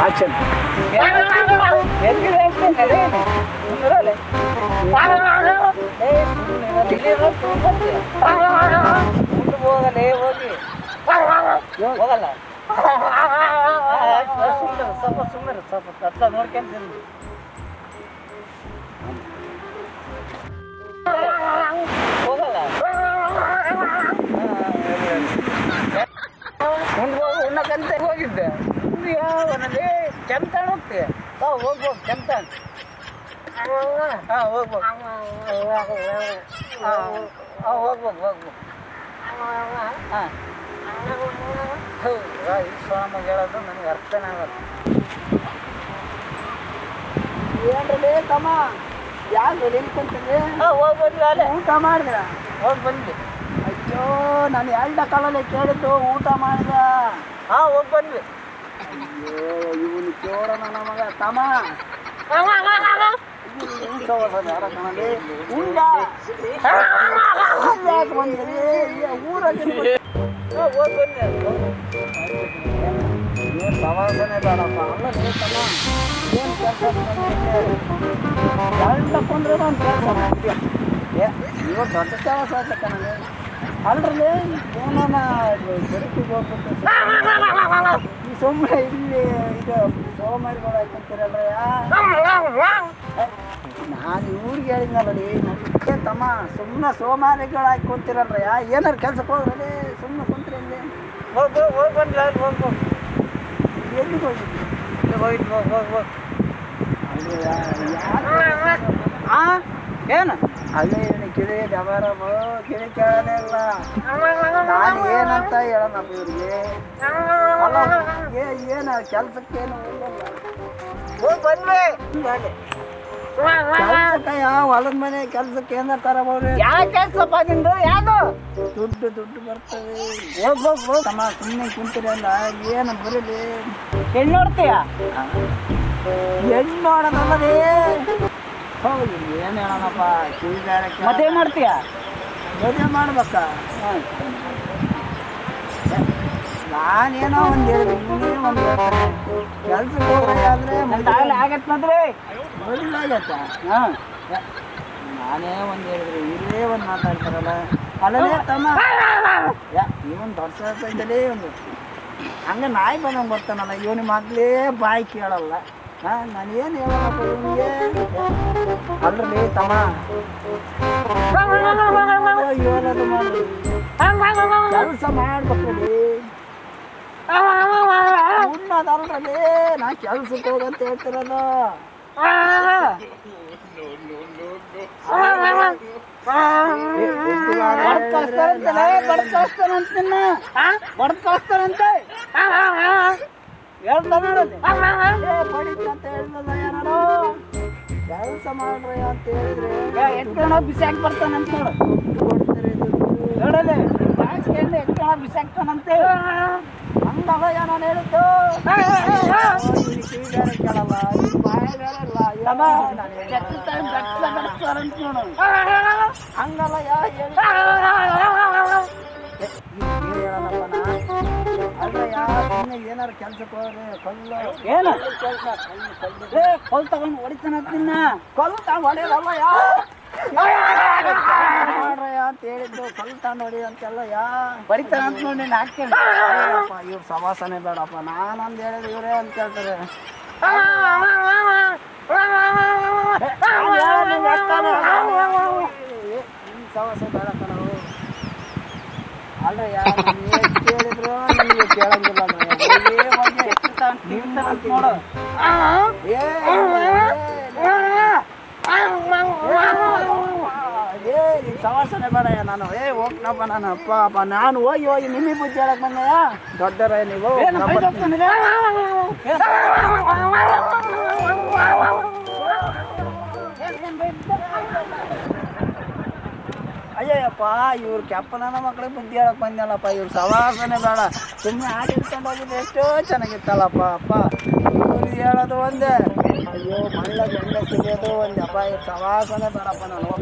Action ಎಲ್ಲಿದೆ ಅಂತೇನೆ ಮುಂದರಲ್ಲೇ ಏ ಸುಮ್ಮನೆ ಇಲ್ಲಿ ಮುಂದೆ ಹೋಗಲೇ ಹೋಗಿ ಹೋಗಲ್ಲ ಸುಮ್ಮನೆ ಸ್ವಲ್ಪ ಸುಮ್ಮನೆ ಸ್ವಲ್ಪ ತತ್ತ ನೋಡ್ಕೊಂತೀನಿ ಉಣ್ಣಕ್ಕಂತ ಹೋಗಿದ್ದೆ. ಮುಂದೆ ಯಾವನಲ್ಲಿ ಚಂತಾಣ ಹೋಗ್ತೀಯ? ಹಾ ಹೋಗ್ಬೋದು ಚಂತಾಣ ಹಾಂ ಹೋಗ್ಬೋದು ಹಾಂ ಹಾಂ ಹೋಗ್ಬೋದು ಹೋಗ್ಬೋದು ಹಾಂ ಈ ಸೋಮ ಹೇಳೋದು ನನಗೆ ಅರ್ಥನೇ ಆಗಲ್ಲ. ಏನ್ರಲ್ಲಿ ತಮ್ಮ? ಯಾರು ನಿಂತ್ಕೊಂತೀನಿ ಹಾಂ ಹೋಗಿ ಬಂದ್ವಿ ಅಲ್ಲೇ. ಊಟ ಮಾಡಿದ್ರ? ಹೋಗಿ ಬಂದ್ವಿ. ಅಯ್ಯೋ ನಾನು ಎರಡ ಕಾಲಲ್ಲಿ ಕೇಳಿದ್ದು ಊಟ ಮಾಡಿದ ಹಾಂ ಹೋಗಿ ಬಂದ್ವಿ ಅಯ್ಯೋ ಇವನು ಕೇಳೋಣ ನಮಗ ತಮ. ಊರಲ್ಲಿ ಹೋಗಿ ಬಂದ್ವಿ ಏನು ಪ್ರವಾಸನೇ ಬೇಡಪ್ಪ ಅಲ್ಲ ಲೇ ತಮ್ಮ ಏನು ಕೆಲಸ ಎರಡು ತಕೊಂಡ್ರೆ ಒಂದು ಕೆಲಸ ಮಾಡ್ತೀಯ ಏ ಇವಾಗ ದೊಡ್ಡ ನನಗೆ. ಅಲ್ರಿ ಏನನ ಬೆಳಕಿಗೆ ಹೋಗ್ಬಿಟ್ಟು ಈ ಸುಮ್ಮನೆ ಇಲ್ಲಿ ಇದು ಸೋಮಾರಿಗಳು ಹಾಕೊಂತೀರಲ್ರಯ್ಯ ನಾನು ಇವ್ರಿಗೆ ಹೇಳಿದ್ನಲ್ಲ ರೀ ನನಗೆ ತಮ್ಮ ಸುಮ್ಮನೆ ಸೋಮಾರಿಗಳು ಹಾಕೊಂತೀರಲ್ರಯ್ಯ ಏನಾರು ಕೆಲ್ಸಕ್ಕೆ ಹೋಗ್ರಿ ಸುಮ್ಮನೆ ಕುಂತ್ರಿ ಇಲ್ಲಿ ಹೋಗಿ ಹೋಗಿ ಬಂದ್ವಿ ಅಲ್ಲಿ ಹೋಗಿ ಹೋಗಿ ಎಲ್ಲಿಗೆ ಹೋಗಿದ್ವಿ ಹೋಗಿದ್ದು ಹೋಗಿ ಹೋಗಿ ಹೋಗಿ ಆ ಏನು ಅಲ್ಲೇ ಏನು ಕಿಳಿ ಡಬರ ಕಿಳಿ ಕೇಳೋದೇ ಇಲ್ಲ ನಾನು ಏನಂತ ಹೇಳೋಣ ಇವ್ರಿಗೆ ಅಲ್ಲ ಏನು ಕೆಲ್ಸಕ್ಕೇನು ಬಂದ್ವಿ ಹೊಲದ ಮನೆ ಕೆಲ್ಸಕ್ಕೆ ಏನ ತರಬಹುದು? ಯಾವ ಕೆಲಸಪ್ಪ ನಿಂದು? ಯಾವುದು? ದುಡ್ಡು ದುಡ್ಡು ಬರ್ತದೆ. ಹೋಗ್ಬೋದು ಹೋಗ್ ಹೋಗ್. ತಮ್ಮ ಸುಮ್ಮನೆ ಕುಂತೀರಿ ಅಲ್ಲ ಏನು ಬರಲಿ? ಹೆಣ್ಣು ನೋಡ್ತೀಯ? ಹೆಣ್ಣು ನೋಡೋದಲ್ಲದೇ? ಹೌದು ಏನು ಹೇಳೋಣಪ್ಪ ಮದುವೆ ಮಾಡ್ತೀಯ? ಮದುವೆ ಮಾಡ್ಬೇಕಾ. ನಾನೇನೋ ಒಂದು ಒಂದು ಕೆಲ್ಸಕ್ಕೆ ಆಗತ್ತೆ ಮದ್ವೆ ಮದುವೆ ಆಗತ್ತ. ಹಾಂ. ನಾನೇ ಒಂದು ಹೇಳಿದ್ರೆ ಇವರೇ ಒಂದು ಮಾತಾಡ್ತಾರಲ್ಲ. ಅಲ್ಲೇ ತಮ್ಮ. ಯಾ ಇವನ್ ದೊಡ್ಡ ಒಂದು. ಹಂಗೆ ನಾಯಿ ಬಂದಂಗೆ ಬರ್ತಾನಲ್ಲ ಇವನ ಮಗ್ಲೇ ಬಾಯಿ ಕೇಳಲ್ಲ. ನಾನು ಏನು ಅಲ್ರಿ ತಮ್ಮ. ಮಾಡಿ ಕೆಲಸ ಮಾಡ್ಬೇಕ್ರಿ ಉಣ್ಣೋದಲ್ರಿ ನಾ ಕೆಲ್ಸಕ್ಕೆ ಹೋಗಂತ ಹೇಳ್ತಿರೋದು ಬಡ್ದ್ ಕಳಿಸ್ತಾರಂತಲೇ, ಬಡ್ದ್ ಕಳಿಸ್ತಾರಂತಿನ್ನ. ಬಡ್ದ್ ಕಳಿಸ್ತಾರಂತೆ. ನೋಡಲ್ಲಿ. ಅಂತ ಯಾರು ಕೆಲಸ ಮಾಡ್ರಿ ಅಂತ ಹೇಳಿದ್ರೆ ಹಾಕಿ ಬರ್ತಾನಂತ. ನೋಡು ನೋಡಲ್ಲಿ ಹಾಕ್ತಾನಂತೆ ಹಂಗಲ್ಲ ಹೇಳಿದ್ದು? ಕಿವಿಗಾರ ಕೇಳಲ್ಲ ಬಾಯಿ ಬೇರೆ ಏನಾರು ಕೆಲ್ಸಕ್ಕೆ ಹೋಗ್ರಿ ಕಲ್ಲು ಏನು ಕೆಲಸ ಕಲ್ಲು ಕಲ್ಲು ಏ ಕೊಲ್ ತಗೊಂಡು ಹೊಡಿತಾನಂತ ನಿನ್ನ ಕಲ್ಲು ತಗೊಂಡು ಹೊಡೆಯೋದಲ್ಲ ಯಾ ಮಾಡ್ರಯ್ಯ ಅಂತ ಹೇಳಿದ್ದು ಕಲ್ಲು ತಗೊಂಡು ಹೊಡಿ ಅಂತೆಲ್ಲ ಯಾ ಬಡಿತಾನಂತ ನೋಡಿ ನೀನು ಹಾಕ್ಕೊಂಡು ಅಯ್ಯಪ್ಪ, ಇವ್ರ ಸವಾಸನೆ ಬೇಡಪ್ಪ ನಾನಂದು ಹೇಳಿದ್ರೆ ಇವರೇ ಅಂತ ಕೇಳ್ತಾರೆ ಸವಾಸ ಬೇಡಪ್ಪ ನಾವು ಅಲ್ರ ಯಾರು ಕೇಳಿದ್ರು ನಿಮಗೆ ಕೇಳಂಗಿಲ್ಲ ಸವಾಸನೆ ಬೇಡ ನಾನು ಏ ಹೋಗ್ನಪ್ಪ ನಾನು ಅಪ್ಪ ಅಪ್ಪ ನಾನು ಹೋಗಿ ಹೋಗಿ ನಿಮಗೆ ಬುದ್ಧಿ ಹೇಳಕ್ ಬಂದಯ್ಯ ದೊಡ್ಡರ ನೀವು? ಅಯ್ಯಯ್ಯಪ್ಪ, ಇವ್ರು ಕೆಪ್ಪನ ಮಕ್ಳಿಗೆ ಬುದ್ಧಿ ಹೇಳಕ್ ಬಂದಲ್ಲಪ್ಪ ಇವ್ರು ಸವಾಸನೆ ಬೇಡ. ಸುಮ್ಮನೆ ಆಟ ಇಟ್ಕೊಂಡು ಹೋಗಿದ್ದು ಎಷ್ಟೋ ಚೆನ್ನಾಗಿತ್ತಲ್ಲಪ್ಪ, ಅಪ್ಪ. ಇವ್ರು ಹೇಳೋದು ಒಂದೇ. ಅಯ್ಯೋ, ಮಳ್ಳ ಗಂಡ ಸಿಗೋದು ಒಂದೇ. ಅಪ್ಪ, ಇವ್ರು ಸವಾಸನೆ ಬೇಡಪ್ಪ ನಾನು.